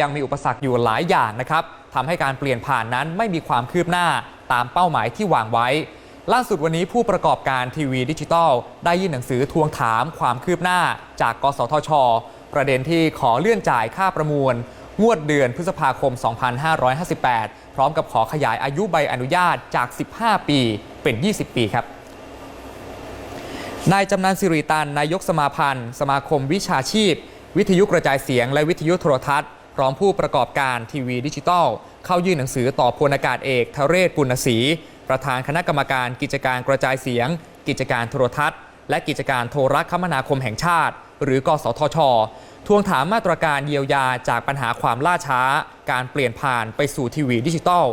ยังมีอุปสรรคอยู่หลายอย่างนะครับทำให้การเปลี่ยนผ่านนั้นไม่มีความคืบหน้าตามเป้าหมายที่วางไว้ ล่าสุดวันนี้ผู้ประกอบการทีวีดิจิทัล ได้ยื่นหนังสือทวงถามความคืบหน้าจาก กสทช ประเด็นที่ขอเลื่อนจ่ายค่าประมูล งวดเดือนพฤษภาคม 2558 พร้อมกับขอขยายอายุใบอนุญาตจาก 15 ปีเป็น 20 ปีครับนายจำนันสิริตันนายกสมาพันธ์ สมาคมวิชาชีพ วิทยุกระจายเสียง และวิทยุโทรทัศน์ พร้อมผู้ประกอบการทีวีดิจิทัล เข้ายื่นหนังสือต่อพลอากาศเอกทเรศปุณศรีประธานคณะกรรมการกิจการกระจายเสียง กิจการโทรทัศน์ และกิจการโทรคมนาคมแห่งชาติ หรือกสทช ทวงถามมาตรการเยียวยาจากปัญหาความล่าช้า การเปลี่ยนผ่านไปสู่ทีวีดิจิทัล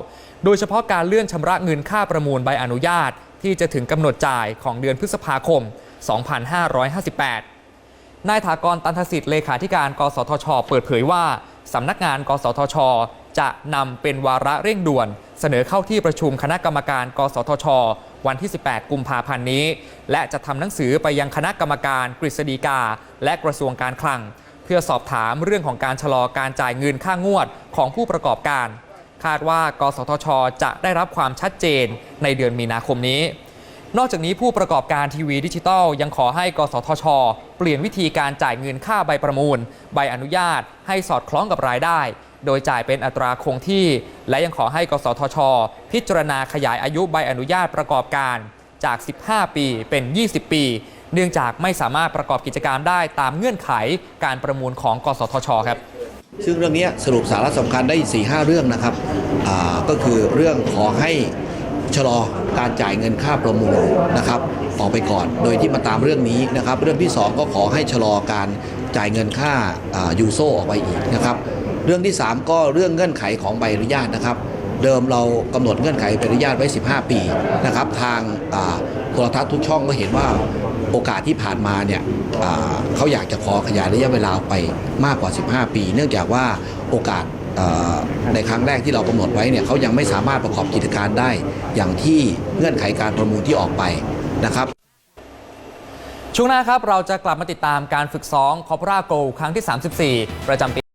โดยเฉพาะการเลื่อนชำระเงินค่าประมูลใบอนุญาต ที่จะถึงกำหนดจ่ายของเดือนพฤษภาคม 2558นายถากรตันทสิทธิ์เลขาธิการ กสทช เปิดเผยว่า สำนักงาน กสทช จะนำเป็นวาระเร่งด่วน เสนอเข้าที่ประชุมคณะกรรมการ กสทช วันที่ 18 กุมภาพันธ์นี้ และจะทำหนังสือไปยังคณะกรรมการกฤษฎีกา และกระทรวงการคลัง เพื่อสอบถามเรื่องของการชะลอการจ่ายเงินค่างวดของผู้ประกอบการ คาดว่า กสทช จะได้รับความชัดเจนในเดือนมีนาคมนี้ นอกจากนี้ผู้ประกอบการทีวีดิจิทัล ยังขอให้กสทช เปลี่ยนวิธีการจ่ายเงินค่าใบประมูล ใบอนุญาต ให้สอดคล้องกับรายได้ โดยจ่ายเป็นอัตราคงที่ และยังขอให้กสทช พิจารณาขยายอายุใบอนุญาตประกอบการจาก 15 ปีเป็น 20 ปี เนื่องจากไม่สามารถประกอบกิจการได้ตามเงื่อนไขการประมูลของกสทชครับซึ่งเรื่องนี้สรุปสาระสำคัญได้ 4 5 เรื่องนะครับก็คือเรื่องขอให้ ชะลอการจ่ายเงินค่าประมูลนะครับออกไปก่อน โดยที่มาตามเรื่องนี้นะครับ เรื่องที่ 2 ก็ขอให้ชะลอการจ่ายเงินค่ายูโซออกไปอีกนะครับ เรื่องที่ 3 ก็เรื่องเงื่อนไขของใบอนุญาตนะครับ เดิมเรากำหนดเงื่อนไขใบอนุญาตไว้ 15 ปีนะครับ ทางอ่าโทรทัศน์ทุกช่องก็เห็นว่าโอกาสที่ผ่านมาเนี่ยเขาอยากจะขอขยายระยะเวลาไปมากกว่า 15 ปี เนื่องจากว่าโอกาส ในครั้งแรกที่เรากำหนดไว้เนี่ยเขายังไม่สามารถประกอบกิจการได้ อย่างที่เงื่อนไขการประมูลที่ออกไปนะครับช่วงหน้าครับเราจะกลับมาติดตามการฝึกซ้อมคอปราโกครั้งที่ 34 ประจำปี